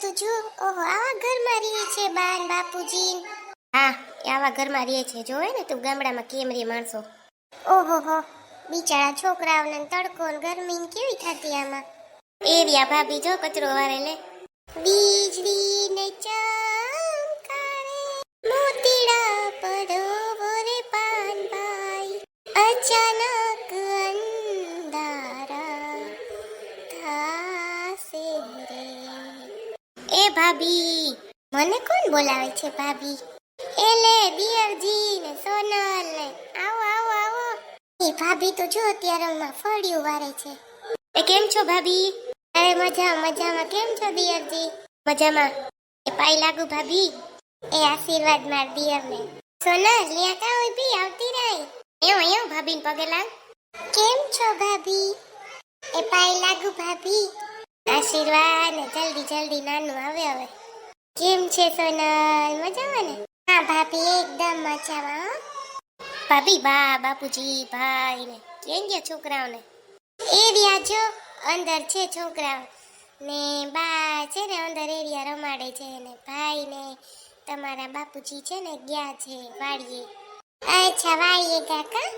તો જો, ઓહો, આવા ઘરમાં રહે છે બાન બાપુજી. હા, આવા ઘરમાં રહે છે. જોવે ને, તું ગામડામાં કેમ રે માણસો? ઓહો, હો, બિચારા છોકરાઓને તડકો ને ગરમી કેવી થતી આમાં? એરિયા ભાભી જો કચરો વારે લે. બીજળી ને ચમકારે એ ભાભી, મને કોણ બોલાવે છે ભાભી? એલે દિયરજી ને સોનલ ને. આવો આવો આવો. એ ભાભી તો જો અત્યારે માં ફળિયું વારે છે. એ કેમ છો ભાભી? અરે મજા, મજામાં. કેમ છો દિયરજી? મજામાં. એ પાઈ લાગુ ભાભી. એ આશીર્વાદ માર દિયરને. સોનલ લ્યા કા હોય ભી? આવતી રહી. એવો એવો ભાભીને પગે લાગ. કેમ છો ભાભી? એ પાઈ લાગુ ભાભી. આશીર્વાદ ને જલ્દી જલ્દી નાનું આવે હવે. કેમ છે સોનલ? મજામાં ને? હા, ભાભી એકદમ મજામાં ભાભી, બા, બાપુજી, ભાઈ ને કેમ ગયા છોકરાઓને? એ જો, અંદર છે છોકરાઓ. ને બા છે ને અંદર એરિયા રમાડે છે ને ભાઈ ને તમારા બાપુજી છે ને ગયા છે વાડીએ. અચ્છા, વાડીએ કાકા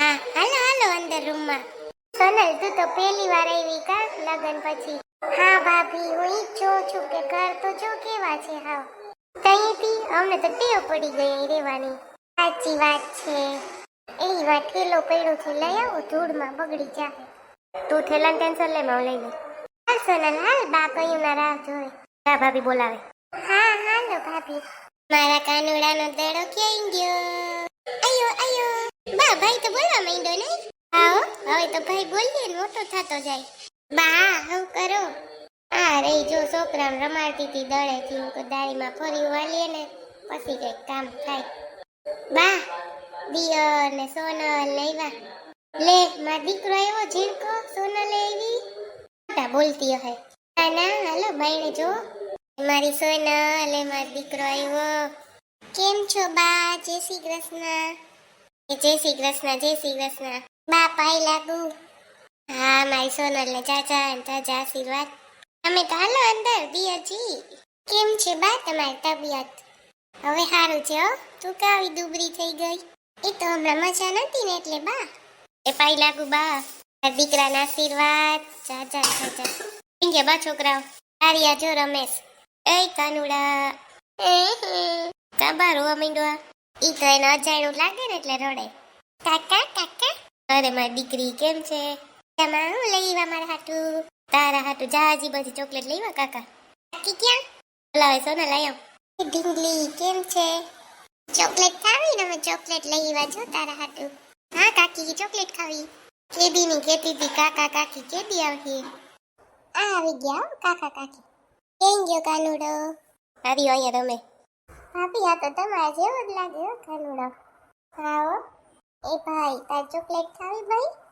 હા, હાલો હાલો, અંદર રૂમમાં. સોનલ, તું તો પહેલી વાર આવી કા લગન પછી? હા ભાભી, હું ઈ જોઉં છું કે ઘર તો જો કેવા છે હા તઈથી અમને તો ટેવ પડી ગઈ રહેવાની. સાચી વાત છે. એની વાત થેલો પડ્યો છે, લઈ આવો ધૂળમાં બગડી જાય તું થેલાને ટેન્શન લે હું લઈ લે. હાલ સોનલ, હાલ બા કયું ના રાહ જોઈ હા ભાભી બોલાવે. હા, હાલો ભાભી. મારા કાનુડાનો દડો ક્યાં ગયો આયો આયો. બા, ભાઈ તો બોલવા માંડ્યો નહીં? આવો હવે તો ભાઈ બોલીએ મોટો થતો જાય. બા, હું કરો? આ રહી જો છોકરાને રમાડતી હતી દડેથી હું તો ફરી વાલીએ ને, પછી કંઈક કામ થાય. બા દિયર ને સોનલ લેવા. લે માર દીકરો આવ્યો ઝીણકો સોનલ આવી. મોટા બોલતી હે. ના ના, હાલો ભાઈને જો. મારી સોનલ એ મારો દીકરો આવ્યો. કેમ છો, બા? જય શ્રી કૃષ્ણ. જય શ્રી કૃષ્ણ, જય શ્રી કૃષ્ણ. બા પાઈ લાગુ. હા, મારી સોનલ ને ચાચા અને ચાચા આશીર્વાદ. તમે તો હાલો અંદર દિયરજી કેમ છે બા તમારી તબિયત? હવે સારું છે હો. તું કાવી દુબરી થઈ ગઈ? એ તો હમણાં મજા નથી ને એટલે બા. એ પાઈ લાગુ બા. દીકરાના આશીર્વાદ. ચાચા ચાચા. ગયા બા છોકરાઓ તારી આજો રમેશ. એ કાનુડા. કાબા રોવા માંડ્યો ઈ તો એને અજાણ્યું લાગે ને એટલે રડે. કાકા કાકા. અરે, મારી દીકરી કેમ છે? તમા હું લઈ મારા હાટું. તારા હાટુ જાજી બધી ચોકલેટ લઈવા કાકા. કાકી ક્યાં? બોલાવે સોના લઈ આવ. ઢીંગલી કેમ છે? ચોકલેટ ખાવી ને અમે ચોકલેટ લઈ જો તારા હાટું. હા કાકી ચોકલેટ ખાવી. કેદી ની કેતી હતી કાકા કાકી કેદી આવશે? આ આવી ગયા કાકા કાકી. કેમ ગયો કાનુડો? હારી અહીંયા રમે ભાભી આ તો તમારા જેવો જ લાગ્યો કાનુડો. હા. એ ભાઈ તાર ચોકલેટ ખાવી ભાઈ?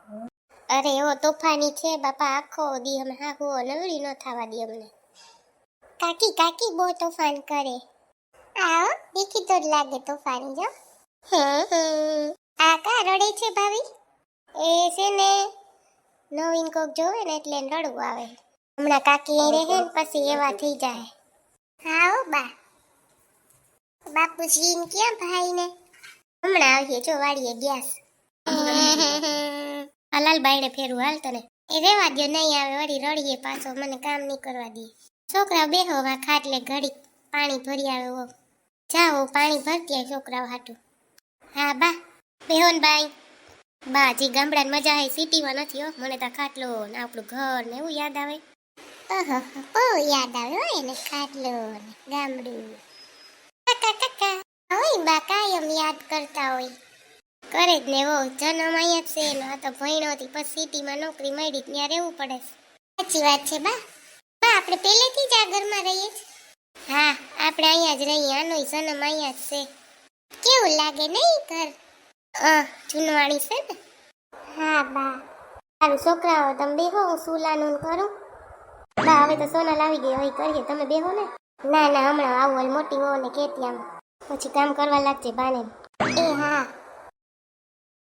અરે, એવો તોફાની છે બાપા, આખો દી અમે હાહુ નવરી ન થવા દી અમને. કાકી કાકી બહુ તોફાન કરે. આવો, દેખી તો જ લાગે તોફાન, જો. આ કા રડે છે ભાવી એ છે ને, નવીન કોક જોવે ને એટલે રડવું આવે. હમણાં કાકી અહીં રહે ને પછી એવા થઈ જાય. હાઓ બા. બાપુજી ક્યાં ભાઈ ને હમણાં આવીએ, જો વાળીએ ગેસ હલાલ બાયડે ફેરવું. હાલ તને. એ રેવા દો નહીં આવે, વળી રડીએ પાછો. મને કામ નહીં કરવા દે. છોકરા બેહો વા ખાટલે ઘડી પાણી ભરી આવે, હો. જાઓ, પાણી ભરતી આવે છોકરાઓ હાટું. હા, બા. બેહોન બાઈ. બા જે ગામડાની મજા આવે સિટીમાં નથી, હો. મને તો ખાટલો ને આપણું ઘર ને એવું યાદ આવે. ઓહો બહુ યાદ આવે, હોય ને, ખાટલો ને ગામડું. કાકા કાકા. હોય બા, કાયમ યાદ કરતા હોય. કરે જ ને વો, જન્મ અહીંયા જ છે. એનો આ તો ભણ્યો હતી પછી સિટીમાં નોકરી મળી, ત્યાં રહેવું પડે સાચી વાત છે, બા. બા, આપણે પહેલેથી જ આ ઘરમાં રહીએ છીએ. હા, આપણે અહીંયા જ રહીએ. આનો જન્મ અહીંયા જ છે. કેવું લાગે નહીં ઘર? અ, જૂનવાણી છે ને? હા, બા. સારું છોકરાઓ, તમે બેહો, હું સુલાનું કરું. બા, હવે તો સોના લાવી ગઈ. હવે કરીએ. તમે બેહો ને. ના ના, હમણાં આવું મોટી હોવ ને કેતી આમ. પછી કામ કરવા લાગજે બાને. એ